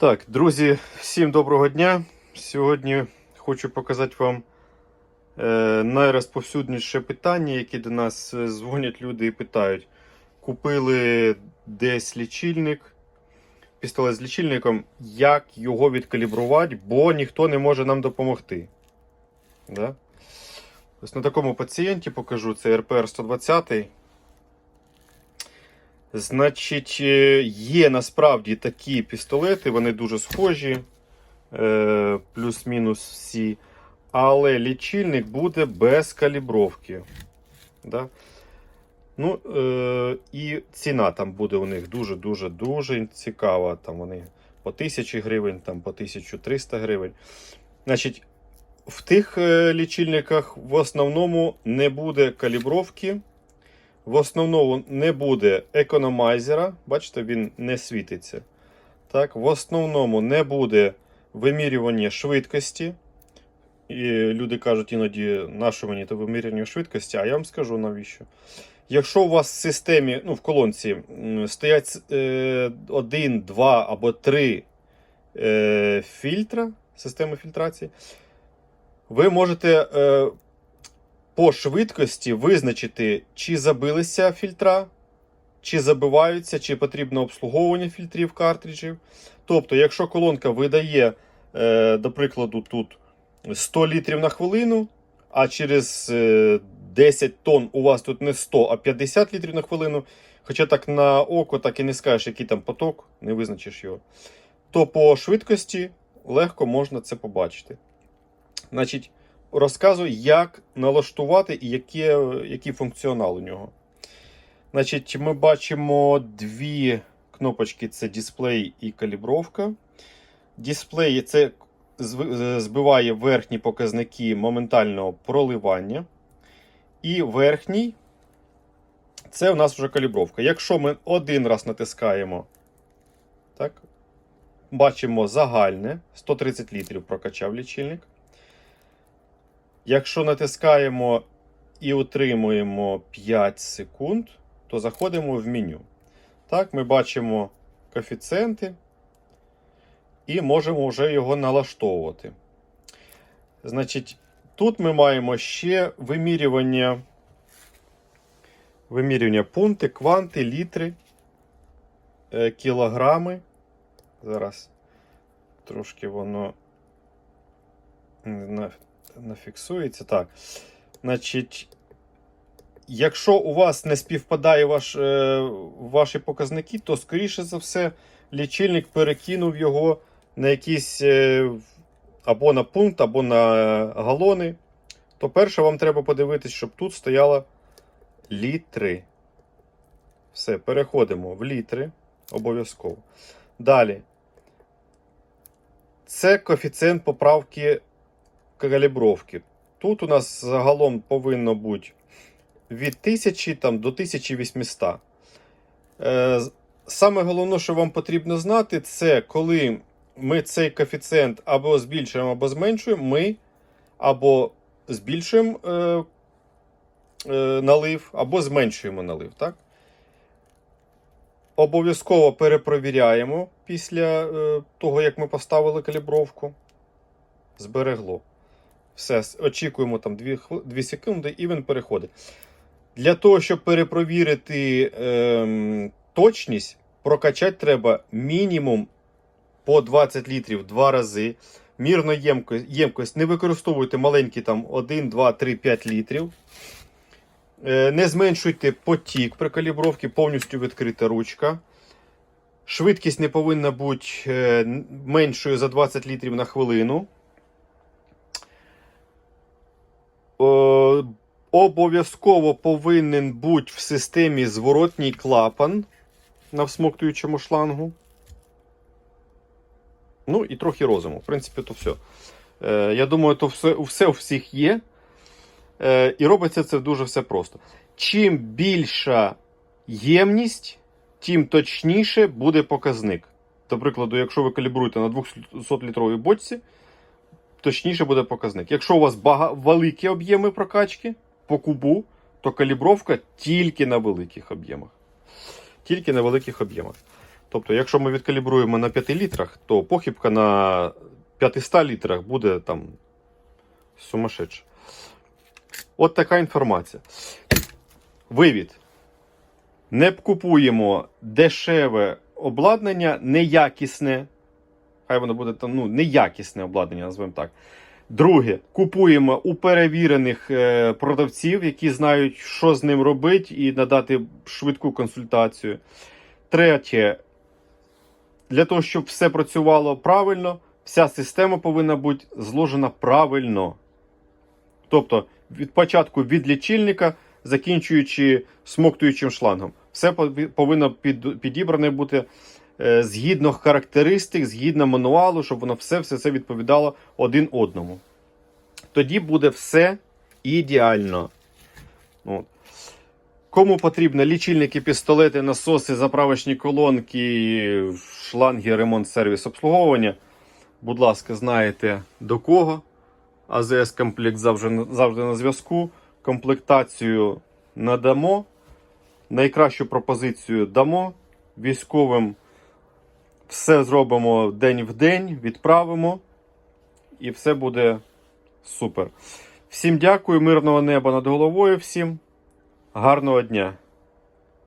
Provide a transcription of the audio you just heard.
Так, друзі, всім доброго дня. Сьогодні хочу показати вам е, найрозповсюдніше питання, які до нас е, дзвонять люди і питають. Купили десь лічильник, пістолет з лічильником, як його відкалібрувати, бо ніхто не може нам допомогти. Да? Ось на такому пацієнті покажу це РПР 120. Значить, е, є насправді такі пістолети, вони дуже схожі, е, плюс-мінус всі. Але лічильник буде без калібровки. Да? Ну, е, І ціна там буде у них дуже-дуже дуже цікава. Там вони по 1000 гривень, там по 1300 гривень. Значить, в тих е, лічильниках в основному не буде калібровки. В основному не буде економайзера. Бачите, він не світиться. Так, В основному не буде вимірювання швидкості. І люди кажуть іноді, на що мені то вимірювання швидкості, а я вам скажу навіщо. Якщо у вас в системі, ну, в колонці стоять е, один, два або три е, фільтра, системи фільтрації, ви можете е, по швидкості визначити, чи забилися фільтра, чи забиваються, чи потрібно обслуговування фільтрів картриджів. Тобто, якщо колонка видає, е, до прикладу, тут 100 літрів на хвилину, а через е, 10 тонн у вас тут не 100, а 50 літрів на хвилину, хоча так на око так і не скажеш, який там поток, не визначиш його, то по швидкості легко можна це побачити. Значить, розказую, як налаштувати і яке, який функціонал у нього. Значить, ми бачимо дві кнопочки: це дисплей і калібровка. Дисплей це збиває верхні показники моментального проливання. І верхній це у нас вже калібровка. Якщо ми один раз натискаємо, так, бачимо загальне 130 літрів прокачав лічильник. Якщо натискаємо і утримуємо 5 секунд, то заходимо в меню. Так, ми бачимо коефіцієнти і можемо вже його налаштовувати. Значить, тут ми маємо ще вимірювання, вимірювання пункти, кванти, літри, е, кілограми. Зараз трошки воно на- нафіксується. Так. Значить, якщо у вас не співпадає ваш, е, ваші показники, то, скоріше за все, лічильник перекинув його на якісь е, або на пункт, або на галони. То перше вам треба подивитись, щоб тут стояло літри. Все, переходимо в літри. Обов'язково. Далі. Це коефіцієнт поправки калібровки. Тут у нас загалом повинно бути від 1000 там, до 1800. Е, Саме головне, що вам потрібно знати, це коли ми цей коефіцієнт або збільшуємо, або зменшуємо, ми або збільшуємо е, е, налив, або зменшуємо налив. Так? Обов'язково перепровіряємо після е, того, як ми поставили калібровку. Зберегло. Все, очікуємо там 2, 2 секунди і він переходить. Для того, щоб перепровірити ем, точність, прокачати треба мінімум по 20 літрів два рази. Мірно ємкость, ємкость не використовуйте маленькі там 1, 2, 3, 5 літрів. Е, Не зменшуйте потік при калібровці, повністю відкрита ручка. Швидкість не повинна бути е, меншою за 20 літрів на хвилину. Е, Обов'язково повинен бути в системі зворотній клапан на всмоктуючому шлангу. Ну і трохи розуму. В принципі, то все. Е, я думаю, то все, все у всіх є. Е, і робиться це дуже все просто. Чим більша ємність, тим точніше буде показник. До прикладу, якщо ви калібруєте на 200-літровій бочці, точніше буде показник. Якщо у вас бага... великі об'єми прокачки по кубу, то калібровка тільки на великих об'ємах. Тільки на великих об'ємах. Тобто, якщо ми відкалібруємо на 5 літрах, то похибка на 500 літрах буде там сумасшедша. От така інформація. Вивід. Не купуємо дешеве обладнання, неякісне. Хай воно буде там, ну, неякісне обладнання, називаємо так. Друге, купуємо у перевірених е, продавців, які знають, що з ним робити, і надати швидку консультацію. Третє, для того, щоб все працювало правильно, вся система повинна бути зложена правильно. Тобто, від початку від лічильника, закінчуючи смоктуючим шлангом. Все повинно під, підібране бути згідно характеристик, згідно мануалу, щоб воно все, все це відповідало один одному. Тоді буде все ідеально. От. Кому потрібно лічильники, пістолети, насоси, заправочні колонки, шланги, ремонт, сервіс, обслуговування. Будь ласка, знаєте до кого. АЗС комплект завжди, завжди на зв'язку. Комплектацію надамо. Найкращу пропозицію дамо. Військовим все зробимо день в день, відправимо. І все буде супер. Всім дякую, мирного неба над головою всім. Гарного дня!